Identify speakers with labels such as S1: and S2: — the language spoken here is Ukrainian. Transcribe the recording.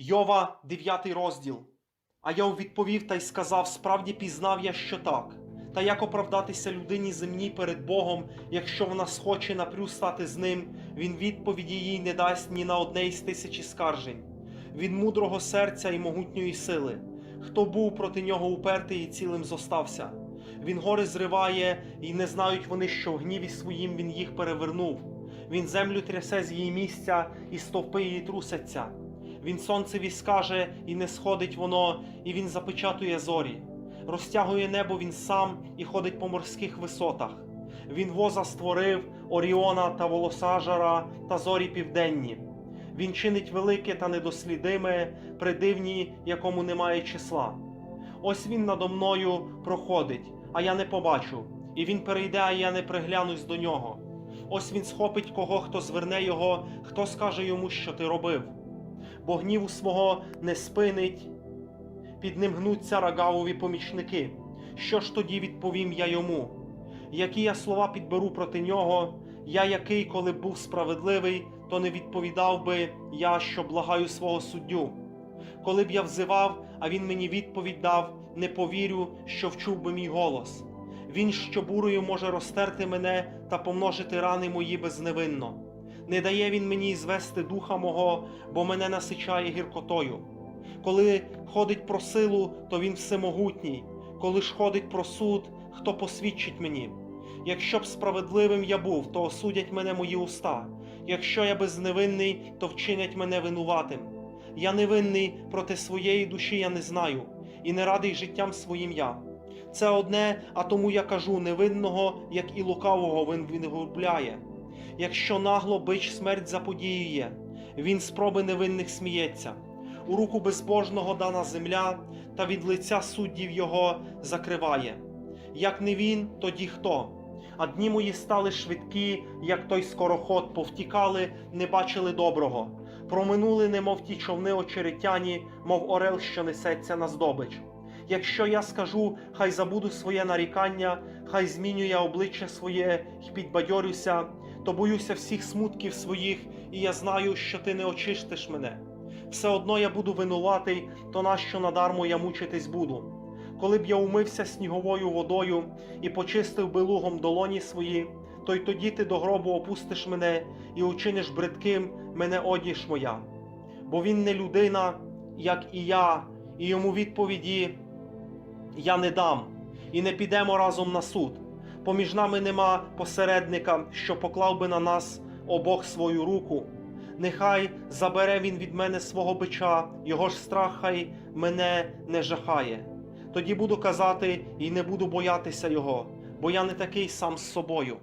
S1: Йова, 9 розділ. А Йов відповів та й сказав: Справді пізнав я, що так. Та як оправдатися людині земній перед Богом, якщо вона схоче напрю стати з ним, він відповіді їй не дасть ні на одне із тисячі скаржень. Він мудрого серця і могутньої сили. Хто був проти нього упертий і цілим зостався? Він гори зриває, і не знають вони, що в гніві своїм він їх перевернув. Він землю трясе з її місця, і стовпи її трусяться. Він сонцеві скаже, і не сходить воно, і він запечатує зорі. Розтягує небо він сам і ходить по морських висотах. Він воза створив Оріона та волосажара та зорі південні. Він чинить велике та недослідиме, придивні, якому немає числа. Ось він надо мною проходить, а я не побачу, і він перейде, а я не приглянусь до нього. Ось він схопить кого, хто зверне його, хто скаже йому, що ти робив. Бо гніву свого не спинить, під ним гнуться рагавові помічники. Що ж тоді відповім я йому? Які я слова підберу проти нього, я який, коли був справедливий, то не відповідав би я, що благаю свого суддю. Коли б я взивав, а він мені відповідь дав, не повірю, що вчув би мій голос. Він, що бурою може розтерти мене та помножити рани мої безневинно. Не дає він мені звести духа мого, бо мене насичає гіркотою. Коли ходить про силу, то він всемогутній, коли ж ходить про суд, хто посвідчить мені. Якщо б справедливим я був, то осудять мене мої уста. Якщо я безневинний, то вчинять мене винуватим. Я невинний проти своєї душі я не знаю, і не радий життям своїм я. Це одне, а тому я кажу невинного, як і лукавого він вигубляє. Якщо нагло бич смерть заподіює, він спроби невинних сміється. У руку безбожного дана земля, та від лиця суддів його закриває. Як не він, тоді хто? А дні мої стали швидкі, як той скороход, повтікали, не бачили доброго. Проминули, немов ті човни очеретяні, мов орел, що несеться на здобич. Якщо я скажу, хай забуду своє нарікання, хай зміню я обличчя своє й підбадьорюся, то боюся всіх смутків своїх, і я знаю, що ти не очистиш мене. Все одно я буду винуватий, то нащо надармо я мучитись буду. Коли б я умився сніговою водою і почистив би лугом долоні свої, то й тоді ти до гробу опустиш мене і учиниш бридким мене одіж моя. Бо він не людина, як і я, і йому відповіді я не дам, і не підемо разом на суд. Поміж нами нема посередника, що поклав би на нас обох свою руку. Нехай забере він від мене свого бича, його ж страх хай мене не жахає. Тоді буду казати і не буду боятися його, бо я не такий сам з собою.